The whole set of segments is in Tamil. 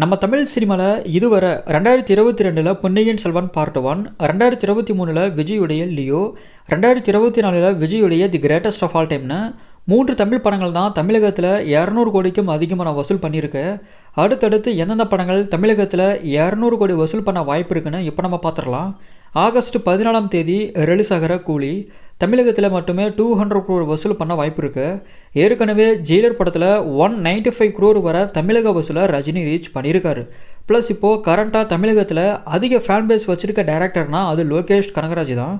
நம்ம தமிழ் சினிமாவில் இதுவரை ரெண்டாயிரத்தி இருபத்தி ரெண்டில் பொன்னியின் செல்வன் பார்ட் ஒன் ரெண்டாயிரத்தி இருபத்தி மூணில் விஜயுடைய லியோ ரெண்டாயிரத்தி இருபத்தி நாலில் விஜயுடைய தி கிரேட்டஸ்ட் ஆஃப் ஆல் டைம்னு மூன்று தமிழ் படங்கள் தான் தமிழகத்தில் இரநூறு கோடிக்கும் அதிகமாக நான் வசூல் பண்ணியிருக்கு. அடுத்தடுத்து எந்தெந்த படங்கள் தமிழகத்தில் இரநூறு கோடி வசூல் பண்ண வாய்ப்பு இருக்குன்னு இப்போ நம்ம பார்த்துடலாம். ஆகஸ்ட் பதினாலாம் தேதி ரிலீஸ் ஆகிற கூலி தமிழகத்தில் மட்டுமே டூ ஹண்ட்ரட் க்ரோர் வசூல் பண்ண வாய்ப்பு இருக்குது ஏற்கனவே ஜெயிலர் படத்தில் ஒன் நைன்டி ஃபைவ் க்ரோர் வர தமிழக வசூலை ரஜினி ரீச் பண்ணியிருக்காரு. ப்ளஸ் இப்போது கரண்ட்டாக தமிழகத்தில் அதிக ஃபேன் பேஸ் வச்சுருக்க டேரக்டர்னால் அது லோகேஷ் கனகராஜ் தான்.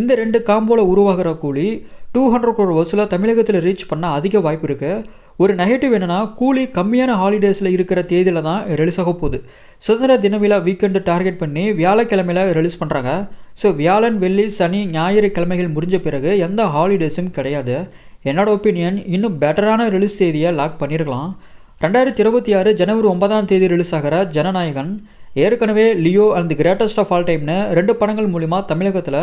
இந்த ரெண்டு காம்போவில் உருவாகிற கூலி டூ ஹண்ட்ரட் க்ரோர் வசூலாக தமிழகத்தில் ரீச் பண்ண அதிக வாய்ப்பு இருக்குது ஒரு நெகட்டிவ் என்னென்னா கூலி கம்மியான ஹாலிடேஸில் இருக்கிற தேதியில் தான் ரிலீஸ் ஆக போகுது. சுதந்திர தின விழா வீக்கெண்டு டார்கெட் பண்ணி வியாழக்கிழமையில் ரிலீஸ் பண்ணுறாங்க ஸோ வியாழன் வெள்ளி சனி ஞாயிறு கிழமைகள் முடிஞ்ச பிறகு எந்த ஹாலிடேஸும் கிடையாது. என்னோட ஒப்பீனியன் இன்னும் பெட்டரான ரிலீஸ் தேதியை லாக் பண்ணியிருக்கலாம் ரெண்டாயிரத்தி இருபத்தி ஆறு ஜனவரி ஒன்பதாம் தேதி ரிலீஸ் ஆகிற ஜனநாயகன் ஏற்கனவே Leo and the greatest of all டைம்னு ரெண்டு படங்கள் மூலிமா தமிழகத்தில்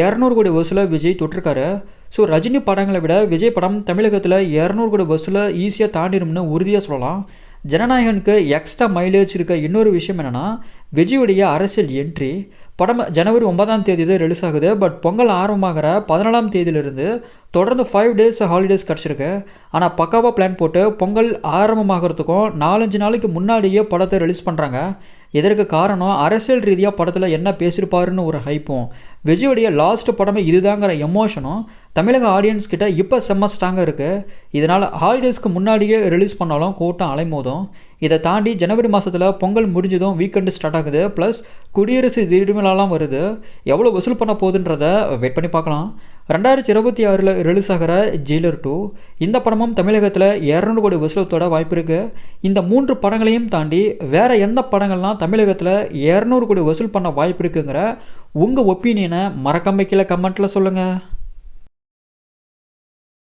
இரநூறு கோடி வசூலை விஜய் தொட்டிருக்காரு. ஸோ ரஜினி படங்களை விட விஜய் படம் தமிழகத்தில் இரநூறு கோடி வசூலை ஈஸியாக தாண்டிடும்னு உறுதியாக சொல்லலாம். ஜனநாயகனுக்கு எக்ஸ்ட்ரா மைலேஜ் இருக்க இன்னொரு விஷயம் என்னென்னா விஜயுடைய அரசியல் என்ட்ரி படம் ஜனவரி ஒன்பதாம் தேதி தான் ரிலீஸ் ஆகுது. பட் பொங்கல் ஆரம்பமாகிற பதினாலாம் தேதியிலிருந்து தொடர்ந்து ஃபைவ் டேஸ் ஹாலிடேஸ் கிடச்சிருக்கு. ஆனால் பக்காவாக பிளான் போட்டு பொங்கல் ஆரம்பமாகறதுக்கும் நாலஞ்சு நாளைக்கு முன்னாடியே படத்தை ரிலீஸ் பண்ணுறாங்க இதற்கு காரணம்? அரசியல் ரீதியாக படத்தில் என்ன பேசியிருப்பாருன்னு ஒரு ஹைப்பும் விஜயோடைய லாஸ்ட் படமே இதுதாங்கிற எமோஷனும் தமிழக ஆடியன்ஸ் கிட்ட இப்போ செம்ம ஸ்ட்ராங்காக இருக்குது இதனால் ஹாலிடேஸ்க்கு முன்னாடியே ரிலீஸ் பண்ணாலும் கூட்டம் அலைமோதும். இதை தாண்டி ஜனவரி மாதத்தில் பொங்கல் முடிஞ்சதும் வீக்கெண்டு ஸ்டார்ட் ஆகுது. ப்ளஸ் குடியரசு தினவிழாலாம் வருது. எவ்வளோ வசூல் பண்ண போகுதுன்றத வெயிட் பண்ணி பார்க்கலாம். ரெண்டாயிரத்தி இருபத்தி ஆறில் ரிலீஸ் ஆகிற ஜெயிலர் டூ இந்த படமும் தமிழகத்தில் இரநூறு கோடி வசூலத்தோட வாய்ப்பு இருக்குது இந்த மூன்று படங்களையும் தாண்டி வேறு எந்த படங்கள்லாம் தமிழகத்தில் இரநூறு கோடி வசூல் பண்ண வாய்ப்பு இருக்குங்கிற உங்கள் ஒப்பீனியனை மறக்காம கீழே கமெண்ட்டில் சொல்லுங்கள்